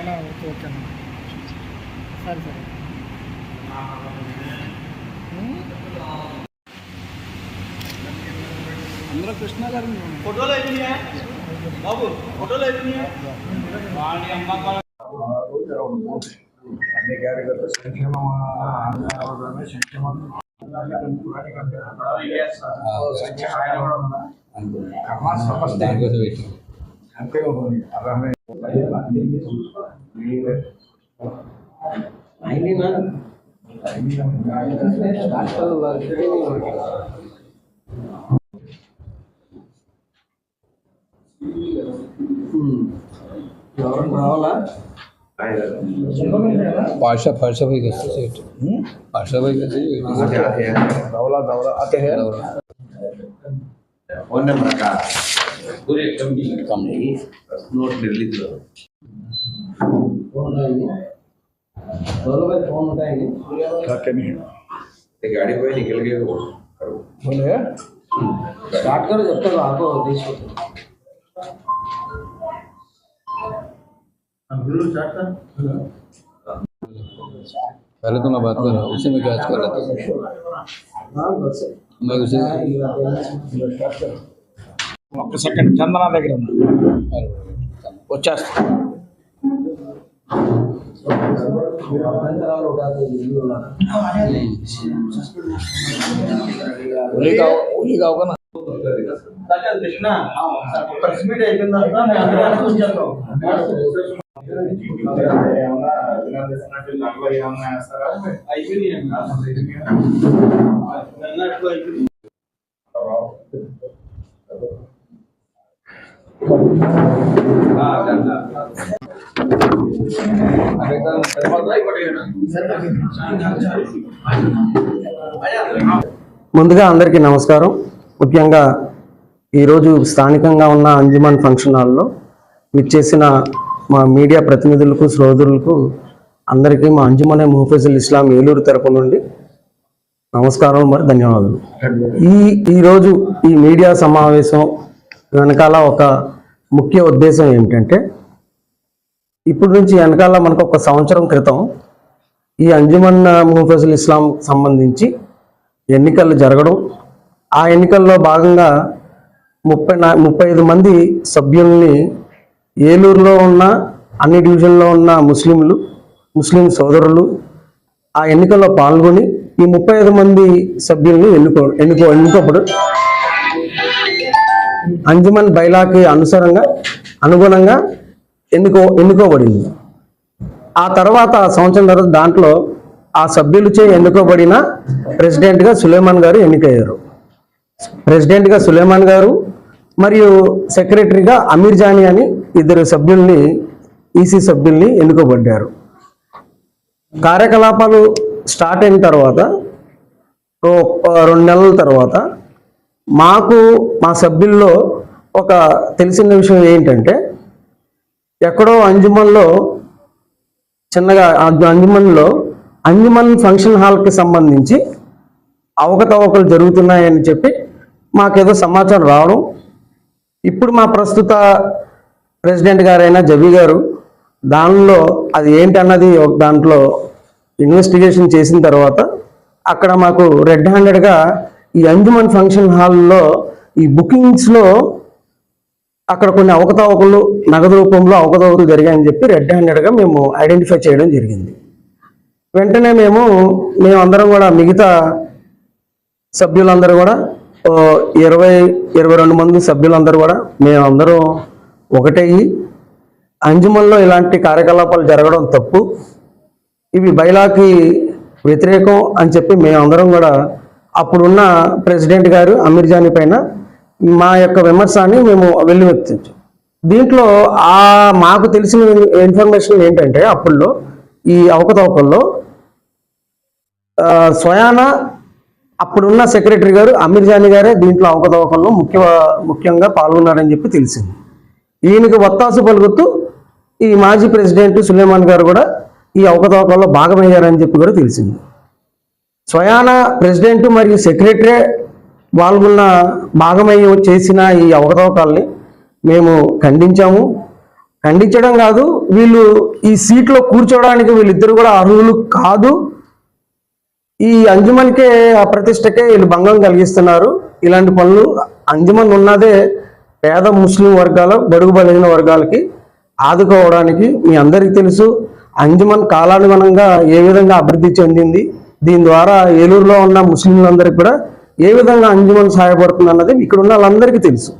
అవునా okay okay అన్న సరే సరే. అందరూ కృష్ణ గారు ఫోటోలు అయిపోయినాయా? బాబు ఫోటోలు అయిపోయినాయా? అన్ని కార్యకర్తలు సంక్షేమం ఆంధ్రప్రదేశ్ సంక్షేమం కర్మ సమస్య అంతే ఉంది అలానే రావాలా पार्शा पार्शा भाई कैसे सेठ पार्शा भाई कैसे दौला दौला आते हैं फोन नंबर का पूरे कम नहीं कम नहीं नोट निर्लित गाड़ी पे निकल वो स्टार्ट करो जब तक आपको देश पहले तो मैं बात कर रहा हूँ उसी में क्या कर रहा था? मैं उसे ఒక్క సెకండ్. చందన దగ్గర ఉన్నా. వచ్చేస్తా. ఉల్లిగావ్ ప్రెస్ మీట్ మేము అందరం వచ్చేస్తాం ఏమన్నా అభినందిస్తున్నట్టు దాంట్లో ఏమన్నా వేస్తారా అయిపోయినాయి అన్నట్టు అయిపోయింది ముందుగా అందరికీ నమస్కారం. ముఖ్యంగా ఈరోజు స్థానికంగా ఉన్న అంజుమన్ ఫంక్షన్ హాల్లో విచ్చేసిన మా మీడియా ప్రతినిధులకు శ్రోతులకు అందరికీ మా అంజుమనే ముహఫిజుల్ ఇస్లాం ఏలూరు తరపు నుండి నమస్కారం మరి ధన్యవాదాలు. ఈ ఈరోజు ఈ మీడియా సమావేశం వెనకాల ఒక ముఖ్య ఉద్దేశం ఏమిటంటే ఇప్పుడు నుంచి వెనకాల మనకు ఒక సంవత్సరం క్రితం ఈ అంజుమన్ ముహఫిజుల్ ఇస్లాం సంబంధించి ఎన్నికలు జరగడం ఆ ఎన్నికల్లో భాగంగా ముప్పై నా ముప్పై ఐదు మంది సభ్యుల్ని ఏలూరులో ఉన్న అన్ని డివిజన్లో ఉన్న ముస్లింలు ముస్లిం సోదరులు ఆ ఎన్నికల్లో పాల్గొని ఈ ముప్పై ఐదు మంది సభ్యుల్ని ఎన్నుకో ఎన్నుకో ఎన్నుకోబడు అంజుమన్ బైలాకి అనుసరంగా అనుగుణంగా ఎన్నుకో ఎన్నుకోబడింది. ఆ తర్వాత సంవత్సరం తర్వాత దాంట్లో ఆ సభ్యులచే ఎన్నుకోబడిన ప్రెసిడెంట్గా సులేమాన్ గారు ఎన్నికయ్యారు. ప్రెసిడెంట్గా సులేమాన్ గారు మరియు సెక్రటరీగా అమీర్ జానీ అని ఇద్దరు సభ్యుల్ని ఈసీ సభ్యుల్ని ఎన్నుకోబడ్డారు. కార్యకలాపాలు స్టార్ట్ అయిన తర్వాత రెండు నెలల తర్వాత మాకు మా సభ్యుల్లో ఒక తెలిసిన విషయం ఏంటంటే ఎక్కడో అంజుమన్లో చిన్నగా అంజుమన్లో అంజుమన్ ఫంక్షన్ హాల్కి సంబంధించి అవకతవకలు జరుగుతున్నాయని చెప్పి మాకేదో సమాచారం రావడం. ఇప్పుడు మా ప్రస్తుత ప్రెసిడెంట్ గారైన జబీ గారు దానిలో అది ఏంటన్నది ఒక దాంట్లో ఇన్వెస్టిగేషన్ చేసిన తర్వాత అక్కడ మాకు రెడ్ హ్యాండెడ్గా ఈ అంజుమన్ ఫంక్షన్ హాల్లో ఈ బుకింగ్స్లో అక్కడ కొన్ని అవకతవకలు నగదు రూపంలో అవకతవకలు జరిగాయని చెప్పి రెడ్ హ్యాండెడ్గా మేము ఐడెంటిఫై చేయడం జరిగింది. వెంటనే మేము మేమందరం కూడా మిగతా సభ్యులందరూ కూడా ఇరవై ఇరవై రెండు మంది సభ్యులందరూ కూడా మేమందరం ఒకటయ్యి అంజుమన్లో ఇలాంటి కార్యకలాపాలు జరగడం తప్పు. ఇవి బైలాకి వ్యతిరేకం అని చెప్పి మేమందరం కూడా అప్పుడున్న ప్రెసిడెంట్ గారు అమీర్ జానీ పైన మా యొక్క విమర్శాన్ని మేము వెల్లువెత్తించాం దీంట్లో ఆ మాకు తెలిసిన ఇన్ఫర్మేషన్ ఏంటంటే అప్పుల్లో ఈ అవకతవకల్లో స్వయాన అప్పుడున్న సెక్రటరీ గారు అమీర్ జానీ గారే దీంట్లో అవకతవకల్లో ముఖ్య ముఖ్యంగా పాల్గొన్నారని చెప్పి తెలిసింది. ఈయనకి వత్తాసు పలుకుతూ ఈ మాజీ ప్రెసిడెంట్ సులేమాన్ గారు కూడా ఈ అవకతవకల్లో భాగమయ్యారని చెప్పి కూడా తెలిసింది. స్వయాన ప్రెసిడెంట్ మరియు సెక్రటరీ పాల్గొన్న భాగమై చేసిన ఈ అవకతవకాల్ని మేము ఖండించాము. ఖండించడం కాదు వీళ్ళు ఈ సీట్లో కూర్చోవడానికి వీళ్ళిద్దరు కూడా అర్హులు కాదు. ఈ అంజుమన్కే అప్రతిష్టకే ప్రతిష్టకే వీళ్ళు భంగం కలిగిస్తున్నారు. ఇలాంటి పనులు అంజుమన్ ఉన్నదే పేద ముస్లిం వర్గాల బడుగు బలిగిన వర్గాలకి ఆదుకోవడానికి మీ అందరికీ తెలుసు. అంజుమన్ కాలానుగుణంగా ఏ విధంగా అభివృద్ధి చెందింది? దీని ద్వారా ఏలూరులో ఉన్న ముస్లింలందరికీ కూడా ఏ విధంగా అంజుమన్ సహాయపడుతుంది అన్నది ఇక్కడ ఉన్న వాళ్ళందరికీ తెలుసు.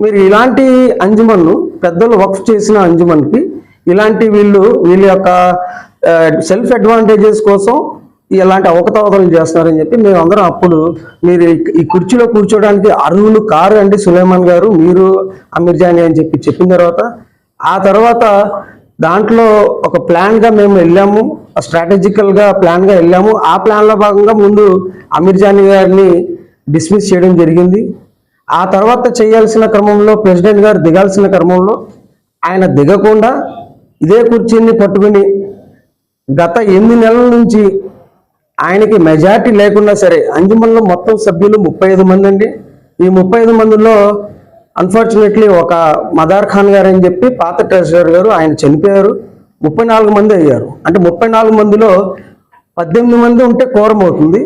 మీరు ఇలాంటి అంజుమన్ను పెద్దలు వక్ఫ్ చేసిన అంజుమన్కి ఇలాంటి వీళ్ళు వీళ్ళ యొక్క సెల్ఫ్ అడ్వాంటేజెస్ కోసం ఇలాంటి అవకతవకలు చేస్తున్నారని చెప్పి మేము అందరం అప్పుడు మీరు ఈ- కుర్చీలో కూర్చోడానికి అర్హులు కారు అంటే సులేమాన్ గారు మీరు అమీర్ జానీ అని చెప్పి చెప్పిన తర్వాత ఆ తర్వాత దాంట్లో ఒక ప్లాన్గా మేము వెళ్ళాము. స్ట్రాటజికల్గా ప్లాన్గా వెళ్ళాము. ఆ ప్లాన్లో భాగంగా ముందు అమీర్ జానీ గారిని డిస్మిస్ చేయడం జరిగింది. ఆ తర్వాత చేయాల్సిన క్రమంలో ప్రెసిడెంట్ గారు దిగాల్సిన క్రమంలో ఆయన దిగకుండా ఇదే కుర్చీని పట్టుకుని గత ఎనిమిది నెలల నుంచి ఆయనకి మెజారిటీ లేకుండా సరే అంజుమన్లో మొత్తం సభ్యులు ముప్పై ఐదు మంది అండి. ఈ ముప్పై ఐదు మందిలో అన్ఫార్చునేట్లీ ఒక మదార్ ఖాన్ గారు అని చెప్పి పాత ట్రెజరర్ గారు ఆయన చనిపోయారు. ముప్పై నాలుగు మంది అయ్యారు. అంటే ముప్పై నాలుగు మందిలో పద్దెనిమిది మంది ఉంటే కోరం అవుతుంది.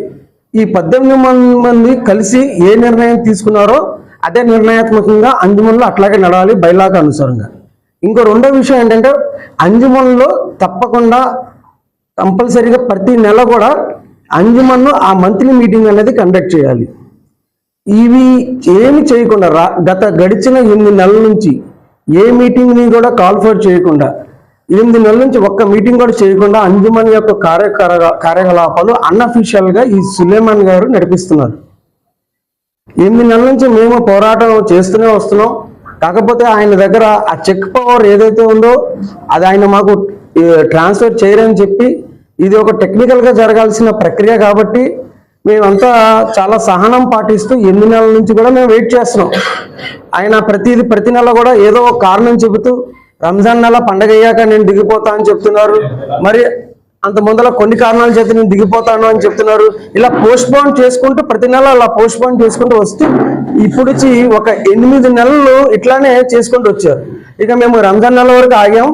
ఈ పద్దెనిమిది మంది కలిసి ఏ నిర్ణయం తీసుకున్నారో అదే నిర్ణయాత్మకంగా అంజుమన్లో అట్లాగే నడవాలి బైలాగా అనుసారంగా. ఇంకో రెండో విషయం ఏంటంటే అంజుమన్లో తప్పకుండా కంపల్సరీగా ప్రతి నెల కూడా అంజుమన్ను ఆ మంత్లీ మీటింగ్ అనేది కండక్ట్ చేయాలి. ఇవి ఏమి చేయకుండా గత గడిచిన ఎనిమిది నెలల నుంచి ఏ మీటింగ్ని కూడా కాల్ఫర్ చేయకుండా ఎనిమిది నెలల నుంచి ఒక్క మీటింగ్ కూడా చేయకుండా అంజుమన్ యొక్క కార్యకర కార్యకలాపాలు అన్అఫీషియల్గా ఈ సులేమాన్ గారు నడిపిస్తున్నారు. ఎనిమిది నెలల నుంచి మేము పోరాటం చేస్తూనే వస్తున్నాం. కాకపోతే ఆయన దగ్గర ఆ చెక్ పవర్ ఏదైతే ఉందో అది ఆయన మాకు ట్రాన్స్ఫర్ చేయరని చెప్పి ఇది ఒక టెక్నికల్గా జరగాల్సిన ప్రక్రియ కాబట్టి మేమంతా చాలా సహనం పాటిస్తూ ఎనిమిది నెలల నుంచి కూడా మేము వెయిట్ చేస్తున్నాం. ఆయన ప్రతిది ప్రతి నెల కూడా ఏదో ఒక కారణం చెబుతూ రంజాన్ నెల పండగ అయ్యాక నేను దిగిపోతా అని చెప్తున్నారు. మరి అంత ముందర కొన్ని కారణాల చేత నేను దిగిపోతాను అని చెప్తున్నారు. ఇలా పోస్ట్ పోన్ చేసుకుంటూ ప్రతి నెల అలా పోస్ట్ పోన్ చేసుకుంటూ వస్తూ ఇప్పుడు వచ్చి ఒక ఎనిమిది నెలలు ఇట్లానే చేసుకుంటూ వచ్చారు. ఇక మేము రంజాన్ నెల వరకు ఆగాం.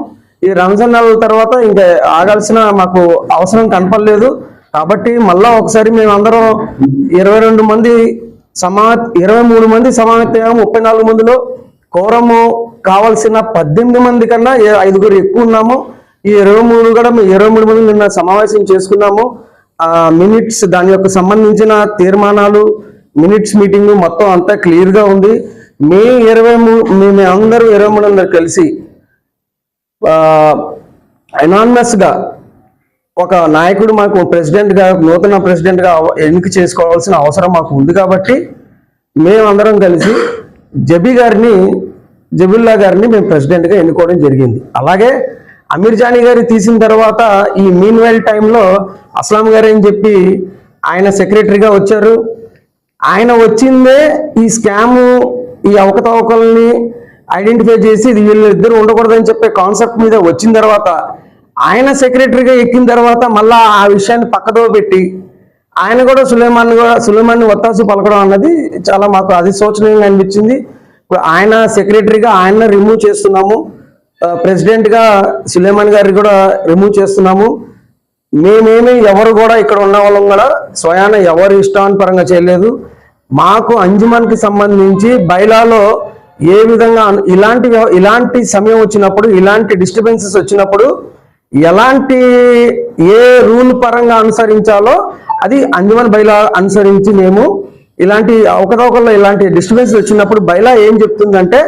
ఈ రంజాన్ నెలల తర్వాత ఇంకా ఆగాల్సిన మాకు అవసరం కనపడలేదు. కాబట్టి మళ్ళా ఒకసారి మేమందరం ఇరవై రెండు మంది సమా ఇరవై మూడు మంది సమావేశం ముప్పై నాలుగు మందిలో కోరము కావాల్సిన పద్దెనిమిది మంది కన్నా ఐదుగురు ఎక్కువ ఉన్నాము ఈ ఇరవై మూడు కూడా మేము ఇరవై మూడు మంది నిన్న సమావేశం చేసుకున్నాము. ఆ మినిట్స్ దాని యొక్క సంబంధించిన తీర్మానాలు మినిట్స్ మీటింగ్ మొత్తం అంతా క్లియర్గా ఉంది. మే ఇరవై మూడు మేము అందరూ ఇరవై మూడు అందరు కలిసి అనానమస్గా ఒక నాయకుడు మాకు ప్రెసిడెంట్గా నూతన ప్రెసిడెంట్గా ఎన్నిక చేసుకోవాల్సిన అవసరం మాకు ఉంది కాబట్టి మేమందరం కలిసి జబీ గారిని జబుల్లా గారిని మేము ప్రెసిడెంట్గా ఎన్నుకోవడం జరిగింది. అలాగే అమీర్ జానీ గారి తీసిన తర్వాత ఈ మీన్ వైల్ టైంలో అస్లాం గారు అని చెప్పి ఆయన సెక్రటరీగా వచ్చారు. ఆయన వచ్చిందే ఈ స్కాము ఈ అవకతవకల్ని ఐడెంటిఫై చేసి వీళ్ళు ఇద్దరు ఉండకూడదని చెప్పే కాన్సెప్ట్ మీద వచ్చిన తర్వాత ఆయన సెక్రటరీగా ఎక్కిన తర్వాత మళ్ళా ఆ విషయాన్ని పక్కదో పెట్టి ఆయన కూడా సులేమాన్ కూడా సులేమాన్ ఒత్తాసు పలకడం అన్నది చాలా మాకు అది శోచనీయంగా అనిపించింది. ఇప్పుడు ఆయన సెక్రటరీగా ఆయన రిమూవ్ చేస్తున్నాము. ప్రెసిడెంట్గా ప్రెసిడెంట్గా సులేమాన్ గారిని కూడా రిమూవ్ చేస్తున్నాము. మేమేమి ఎవరు కూడా ఇక్కడ ఉన్న వాళ్ళం కూడా స్వయాన ఎవరు ఇష్టానుపరంగా చేయలేదు. మాకు అంజుమన్కి సంబంధించి బైలాలో ఏ విధంగా ఇలాంటి ఇలాంటి సమయం వచ్చినప్పుడు ఇలాంటి డిస్టర్బెన్సెస్ వచ్చినప్పుడు ఎలాంటి ఏ రూల్ పరంగా అనుసరించాలో అది అంజుమన్ బైలా అనుసరించి మేము ఇలాంటి అవకతవకల్లో ఇలాంటి డిస్టర్బెన్స్ వచ్చినప్పుడు బైలా ఏం చెప్తుందంటే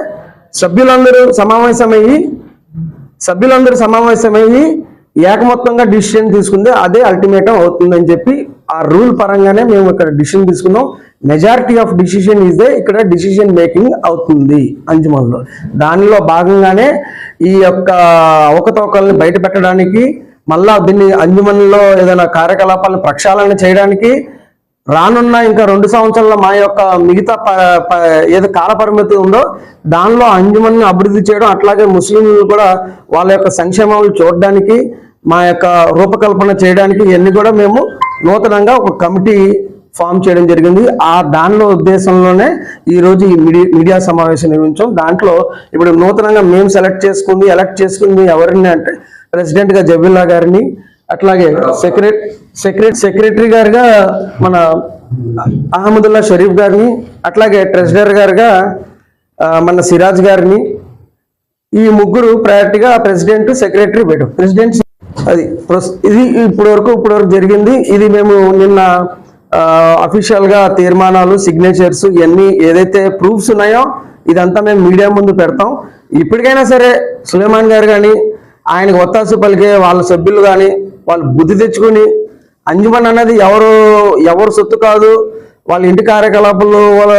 సభ్యులందరూ సమావేశమయ్యి సభ్యులందరూ సమావేశమయ్యి ఏకమొత్తంగా డిసిషన్ తీసుకుంది అదే అల్టిమేటం అవుతుందని చెప్పి ఆ రూల్ పరంగానే మేము ఇక్కడ డిసిషన్ తీసుకున్నాం. Majority of decision is they ఇక్కడ డిసిషన్ మేకింగ్ అవుతుంది అంజుమన్లో దానిలో భాగంగానే ఈ యొక్క అవకతవకల్ని బయట పెట్టడానికి మళ్ళా దీన్ని అంజుమన్లో ఏదైనా కార్యకలాపాలను ప్రక్షాళన చేయడానికి రానున్న ఇంకా రెండు సంవత్సరాల మా యొక్క మిగతా ప- ప- ఏదో కాల పరిమితి ఉందో దానిలో అంజుమన్ని అభివృద్ధి చేయడం అట్లాగే ముస్లింలు కూడా వాళ్ళ యొక్క సంక్షేమాలు చూడడానికి మా యొక్క రూపకల్పన చేయడానికి ఇవన్నీ కూడా మేము నూతనంగా ఒక కమిటీ ఫామ్ చేయడం జరిగింది. ఆ దానిలో ఉద్దేశంలోనే ఈరోజు ఈ మీడియా మీడియా సమావేశం నిర్మించాం దాంట్లో ఇప్పుడు నూతనంగా మేము సెలెక్ట్ చేసుకుంది ఎలక్ట్ చేసుకుంది ఎవరిని అంటే ప్రెసిడెంట్గా జబీల్లా గారిని అట్లాగే సెక్రటరీ సెక్రటరీ సెక్రటరీ గారుగా మన అహ్మదుల్లా షరీఫ్ గారిని అట్లాగే ట్రెజరర్ గారుగా మన సిరాజ్ గారిని ఈ ముగ్గురు ప్రయారిటీగా ప్రెసిడెంట్ సెక్రటరీ పెట్టు. ప్రెసిడెంట్ అది ఇది ఇప్పటి వరకు ఇప్పటి వరకు జరిగింది. ఇది మేము నిన్న అఫీషియల్గా తీర్మానాలు సిగ్నేచర్స్ ఇవన్నీ ఏదైతే ప్రూఫ్స్ ఉన్నాయో ఇదంతా మేము మీడియా ముందు పెడతాం. ఇప్పటికైనా సరే సులేమాన్ గారు కానీ ఆయనకు ఒత్తాసు పలికే వాళ్ళ సభ్యులు కానీ వాళ్ళు బుద్ధి తెచ్చుకొని అంజుమన్ అనేది ఎవరు ఎవరు సొత్తు కాదు. వాళ్ళ ఇంటి కార్యకలాపాలు వాళ్ళ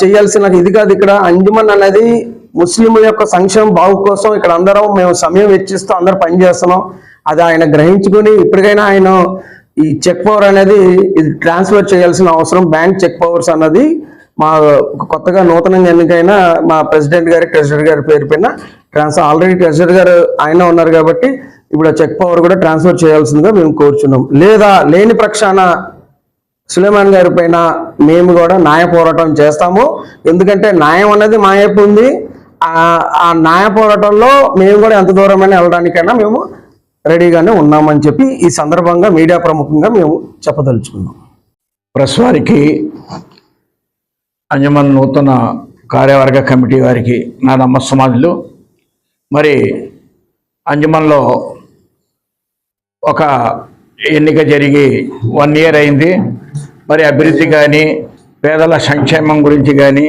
చేయాల్సిన ఇది కాదు ఇక్కడ. అంజుమన్ అనేది ముస్లింల యొక్క సంక్షేమం బాగు కోసం ఇక్కడ అందరం మేము సమయం వెచ్చిస్తూ అందరూ పనిచేస్తున్నాం అది ఆయన గ్రహించుకుని ఇప్పటికైనా ఆయన ఈ చెక్ పవర్ అనేది ఇది ట్రాన్స్ఫర్ చేయాల్సిన అవసరం. బ్యాంక్ చెక్ పవర్స్ అన్నది మా కొత్తగా నూతనంగా ఎన్నికైన మా ప్రెసిడెంట్ గారి ట్రెజరర్ గారి పేరు పైన ట్రాన్స్ఫర్ ఆల్రెడీ ట్రెజరర్ గారు ఆయన ఉన్నారు కాబట్టి ఇప్పుడు ఆ చెక్ పవర్ కూడా ట్రాన్స్ఫర్ చేయాల్సిందిగా మేము కోరుచున్నాం. లేదా లేని ప్రక్షాన సులేమాన్ గారి పైన మేము కూడా న్యాయ పోరాటం చేస్తాము. ఎందుకంటే న్యాయం అనేది మా వైపు ఉంది. ఆ న్యాయ పోరాటంలో మేము కూడా ఎంత దూరమైనా వెళ్ళడానికైనా మేము రెడీగానే ఉన్నామని చెప్పి ఈ సందర్భంగా మీడియా ప్రముఖంగా మేము చెప్పదలుచుకున్నాం. ప్రెస్ వారికి అంజమన్ నూతన కార్యవర్గ కమిటీ వారికి నా నమస్సమాజులు మరి అంజమన్లో ఒక ఎన్నిక జరిగి వన్ ఇయర్ అయింది. మరి అభివృద్ధి కానీ పేదల సంక్షేమం గురించి కానీ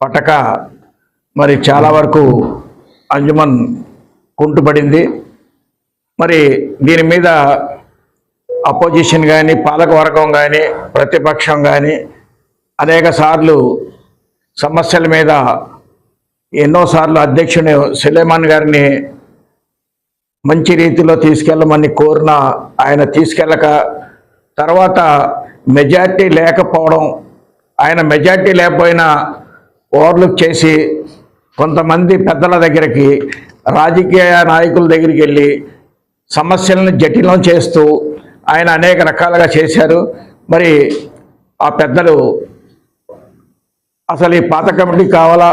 పట్టక మరి చాలా వరకు అంజుమన్ కుంటుపడింది. మరి దీని మీద అపోజిషన్ కానీ పాలకవర్గం కానీ ప్రతిపక్షం కానీ అనేక సార్లు సమస్యల మీద ఎన్నోసార్లు అధ్యక్షుని సులేమాన్ గారిని మంచి రీతిలో తీసుకెళ్ళమని కోరిన ఆయన తీసుకెళ్ళక తర్వాత మెజార్టీ లేకపోవడం ఆయన మెజార్టీ లేకపోయినా ఓవర్లుక్ చేసి కొంతమంది పెద్దల దగ్గరికి రాజకీయ నాయకుల దగ్గరికి వెళ్ళి సమస్యలను జటిలం చేస్తూ ఆయన అనేక రకాలుగా చేశారు. మరి ఆ పెద్దలు అసలు ఈ పాత కమిటీ కావాలా?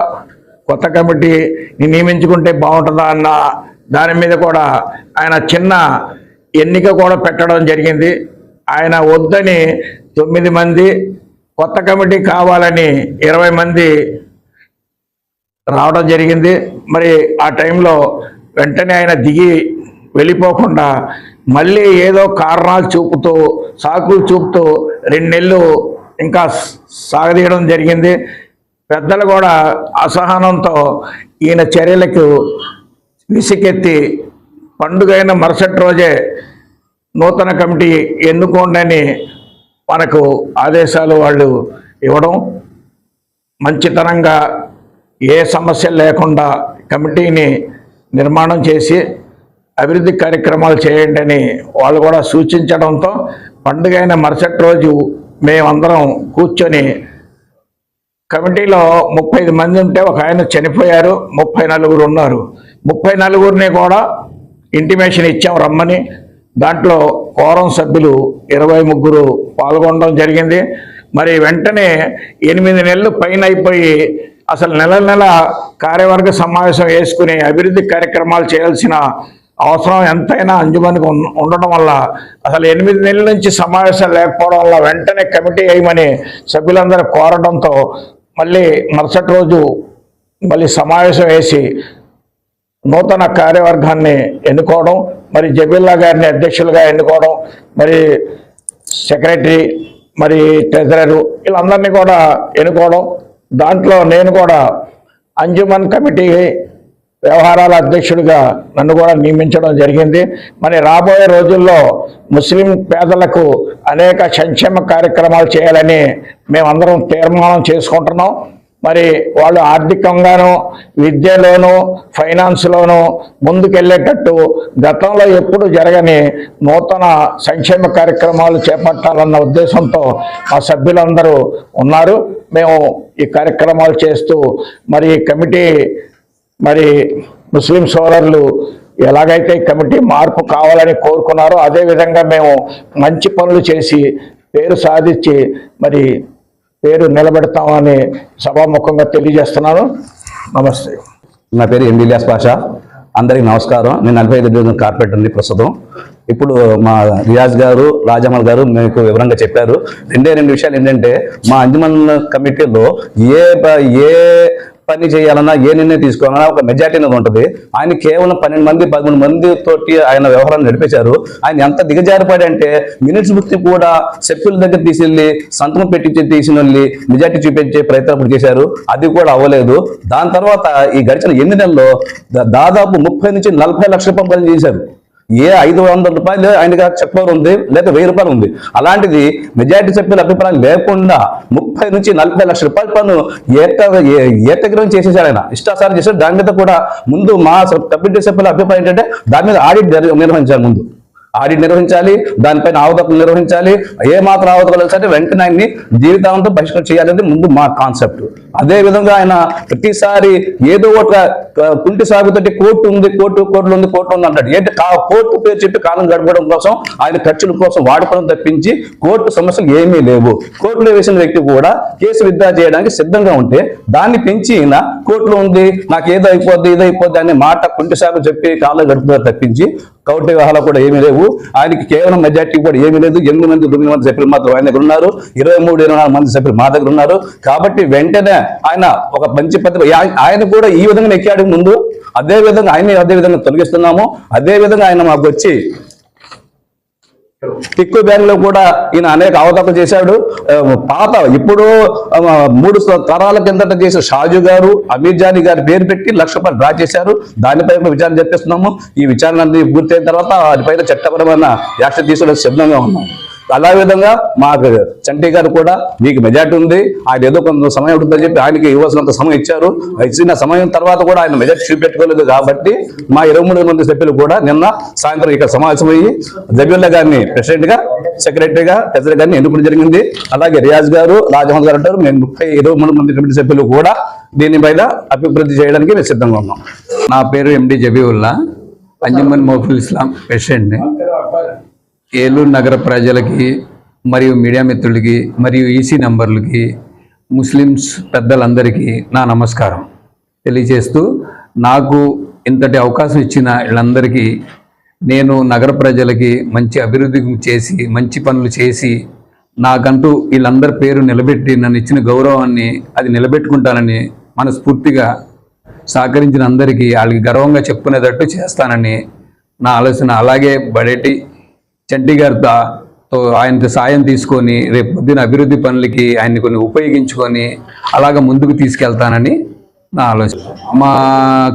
కొత్త కమిటీ నియమించుకుంటే బాగుంటుందా? అన్న దాని మీద కూడా ఆయన చిన్న ఎన్నిక కూడా పెట్టడం జరిగింది. ఆయన వద్దని తొమ్మిది మంది కొత్త కమిటీ కావాలని ఇరవై మంది రావడం జరిగింది. మరి ఆ టైంలో వెంటనే ఆయన దిగి వెళ్ళిపోకుండా మళ్ళీ ఏదో కారణాలు చూపుతూ సాకులు చూపుతూ రెండు నెలలు ఇంకా సాగదీయడం జరిగింది. పెద్దలు కూడా అసహనంతో ఈయన చర్యలకు విసికెత్తి పండుగైన మరుసటి రోజే నూతన కమిటీ ఎన్నుకోండి మనకు ఆదేశాలు వాళ్ళు ఇవ్వడం మంచితనంగా ఏ సమస్య లేకుండా కమిటీని నిర్మాణం చేసి అభివృద్ధి కార్యక్రమాలు చేయండి అని వాళ్ళు కూడా సూచించడంతో పండుగైన మరుసటి రోజు మేమందరం కూర్చొని కమిటీలో ముప్పై మంది ఉంటే ఒక ఆయన చనిపోయారు ముప్పై నలుగురు ఉన్నారు. ముప్పై నలుగురిని కూడా ఇంటిమేషన్ ఇచ్చాం రమ్మని. దాంట్లో కోరం సభ్యులు ఇరవై ముగ్గురు పాల్గొనడం జరిగింది. మరి వెంటనే ఎనిమిది నెలలు పైన అయిపోయి అసలు నెల నెల కార్యవర్గ సమావేశం వేసుకుని అభివృద్ధి కార్యక్రమాలు చేయాల్సిన అవసరం ఎంతైనా అంజుమనికి ఉన్- ఉండడం వల్ల అసలు ఎనిమిది నెలల నుంచి సమావేశాలు లేకపోవడం వల్ల వెంటనే కమిటీ వేయమని సభ్యులందరూ కోరడంతో మళ్ళీ మరుసటి రోజు మళ్ళీ సమావేశం వేసి నూతన కార్యవర్గాన్ని ఎన్నుకోవడం మరి జబీల్లా గారిని అధ్యక్షులుగా ఎన్నుకోవడం మరి సెక్రటరీ మరి ట్రెజరరు వీళ్ళందరినీ కూడా ఎన్నుకోవడం. దాంట్లో నేను కూడా అంజుమన్ కమిటీ వ్యవహారాల అధ్యక్షుడిగా నన్ను కూడా నియమించడం జరిగింది. మరి రాబోయే రోజుల్లో ముస్లిం పేదలకు అనేక సంక్షేమ కార్యక్రమాలు చేయాలని మేమందరం తీర్మానం చేసుకుంటున్నాం. మరి వాళ్ళు ఆర్థికంగాను విద్యలోను ఫైనాన్స్లోను ముందుకెళ్ళేటట్టు గతంలో ఎప్పుడు జరగని నూతన సంక్షేమ కార్యక్రమాలు చేపట్టాలన్న ఉద్దేశంతో మా సభ్యులందరూ ఉన్నారు. మేము ఈ కార్యక్రమాలు చేస్తూ మరి కమిటీ మరి ముస్లిం సోదరులు ఎలాగైతే కమిటీ మార్పు కావాలని కోరుకున్నారో అదేవిధంగా మేము మంచి పనులు చేసి పేరు సాధించి మరి పేరు నిలబెడతామని సభాముఖంగా తెలియజేస్తున్నాను. నమస్తే. నా పేరు ఎండిలియాస్ పాషా. అందరికీ నమస్కారం. నేను నలభై ఐదు రోజుల కార్పొరేట్ ఉంది ప్రస్తుతం. ఇప్పుడు మా రియాజ్ గారు రాజమల్ గారు మీకు వివరంగా చెప్పారు. రెండే రెండు విషయాలు ఏంటంటే మా అంజుమన్ కమిటీలో ఏ ఏ పని చేయాలన్నా ఏ నిర్ణయం తీసుకోవాలన్నా ఒక మెజార్టీ అనేది ఉంటుంది. ఆయన కేవలం పన్నెండు మంది పదమూడు మంది తోటి ఆయన వ్యవహారాన్ని నడిపించారు. ఆయన ఎంత దిగజారిపాడు అంటే మినిట్స్ బుక్ కూడా సభ్యుల దగ్గర తీసుకెళ్ళి సంతకం పెట్టించి తీసిన వెళ్ళి మెజార్టీ చూపించే ప్రయత్నం అప్పుడు చేశారు. అది కూడా అవ్వలేదు. దాని తర్వాత ఈ గడిచిన ఎన్ని నెలల్లో దాదాపు ముప్పై నుంచి నలభై లక్షల రూపాయలు పని చేశారు. ఏ ఐదు వందల రూపాయలు ఆయనకి చెక్ ఉంది లేదా వెయ్యి రూపాయలు ఉంది. అలాంటిది మెజారిటీ సభ్యుల అభిప్రాయం లేకుండా ముప్పై నుంచి నలభై లక్షల రూపాయల పన్ను ఏక ఏకగ్రహం చేసేసాడు ఆయన. ఇష్టాసారం చేశాడు దాని మీద కూడా ముందు మా కమిటీ సభ్యుల అభిప్రాయం ఏంటంటే దాని మీద ఆడిట్ నిర్వహించారు ముందు. ఆడిట్ నిర్వహించాలి దానిపైన ఆవదకులు నిర్వహించాలి. ఏ మాత్రం ఆవదకులు సరే వెంటనే ఆయన్ని జీవితాంతం బహిష్కరణ చేయాలనేది ముందు మా కాన్సెప్ట్. అదే విధంగా ఆయన ప్రతిసారి ఏదో ఒక కుంటి సాగుతోటి కోర్టు ఉంది కోర్టు కోర్టులు ఉంది కోర్టు ఉంది అంటాడు. ఏంటి? కోర్టు పేరు చెప్పి కాలం గడపడం కోసం ఆయన ఖర్చుల కోసం వాడుకోవడం తప్పించి కోర్టు సమస్యలు ఏమీ లేవు. కోర్టులో వేసిన వ్యక్తి కూడా కేసు విద్యా చేయడానికి సిద్ధంగా ఉంటే దాన్ని పెంచి ఈయన కోర్టులో ఉంది నాకు ఏదో అయిపోద్ది ఏదో అయిపోద్ది అనే మాట కుంటి సాగు చెప్పి కాలం గడుపుతారు తప్పించి కౌటి వ్యవహారాలు కూడా ఏమీ లేవు. ఆయనకి కేవలం మెజార్టీ కూడా ఏమీ లేదు. ఎనిమిది మంది తొమ్మిది మంది సభ్యులు మాత్రం ఆయన దగ్గర ఉన్నారు. ఇరవై మూడు ఇరవై నాలుగు మంది సభ్యులు మా దగ్గర ఉన్నారు. కాబట్టి వెంటనే ఆయన ఒక మంచి పద్ధతి ఆయన కూడా ఈ విధంగా ఎక్కాడు ముందు. అదే విధంగా ఆయన అదే విధంగా తొలగిస్తున్నాము. అదే విధంగా ఆయన మాకు వచ్చి టిక్కు బ్యాంక్లో కూడా ఈయన అనేక అవతలు చేశాడు. పాత ఇప్పుడు మూడు తరాల కిందట చేసిన షాజు గారు అమీర్ జానీ గారి పేరు పెట్టి లక్ష రూపాయలు డ్రా చేశారు. దానిపై కూడా విచారణ జరిపిస్తున్నాము. ఈ విచారణ అన్ని పూర్తయిన తర్వాత వాటిపైన చట్టపరమైన యాక్షన్ తీసుకోవడానికి సిద్ధంగా ఉన్నాము. అలా విధంగా మాకు చంటి గారు కూడా మీకు మెజార్టీ ఉంది. ఆయన ఏదో కొంత సమయం ఉంటుందని చెప్పి ఆయనకి ఇవ్వాల్సినంత సమయం ఇచ్చారు. ఇచ్చిన సమయం తర్వాత కూడా ఆయన మెజార్టీ చూపెట్టుకోలేదు కాబట్టి మా ఇరవై మూడు మంది సభ్యులు కూడా నిన్న సాయంత్రం ఇక్కడ సమావేశమయ్యి జబీల్లా గారిని ప్రెసిడెంట్గా సెక్రటరీగా ప్రెసిడెంట్ గారిని ఎన్నుకోవడం జరిగింది. అలాగే రియాజ్ గారు రాజమోహన్ గారు అంటారు. మేము ముప్పై ఇరవై మూడు మంది కమిటీ సభ్యులు కూడా దీనిపైన అభివృద్ధి చేయడానికి మేము సిద్ధంగా ఉన్నాం. నా పేరు ఎండి జబీవుల్లా. అంజమన్ మోఫుల్ ఇస్లాం ప్రెసిడెంట్ని. ఏలూరు నగర ప్రజలకి మరియు మీడియా మిత్రులకి మరియు ఈసీ నంబర్లకి ముస్లిమ్స్ పెద్దలందరికీ నా నమస్కారం. తెలియజేస్తూ నాకు ఇంతటి అవకాశం ఇచ్చిన వీళ్ళందరికీ నేను నగర ప్రజలకి మంచి అభివృద్ధి చేసి మంచి పనులు చేసి నాకంటూ వీళ్ళందరి పేరు నిలబెట్టి నన్ను ఇచ్చిన గౌరవాన్ని అది నిలబెట్టుకుంటానని మనస్ఫూర్తిగా సహకరించిన అందరికీ వాళ్ళకి గర్వంగా చెప్పుకునేటట్టు చేస్తానని నా ఆలోచన. అలాగే బడేటి చంటి గారితో తో ఆయనతో సాయం తీసుకొని రేపు పొద్దున అభివృద్ధి పనులకి ఆయన్ని కొన్ని ఉపయోగించుకొని అలాగ ముందుకు తీసుకెళ్తానని నా ఆలోచన. మా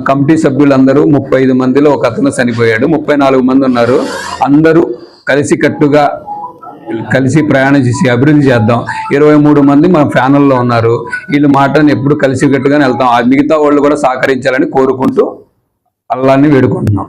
కమిటీ సభ్యులందరూ ముప్పై ఐదు మందిలో ఒక అతను చనిపోయాడు. ముప్పై నాలుగు మంది ఉన్నారు. అందరూ కలిసికట్టుగా కలిసి ప్రయాణం చేసి అభివృద్ధి చేద్దాం. ఇరవై మూడు మంది మన ఫ్యానల్లో ఉన్నారు. వీళ్ళు మాటను ఎప్పుడు కలిసికట్టుగానే వెళ్తాం. ఆ మిగతా వాళ్ళు కూడా సహకరించాలని కోరుకుంటూ అల్లాన్ని వేడుకుంటున్నాం.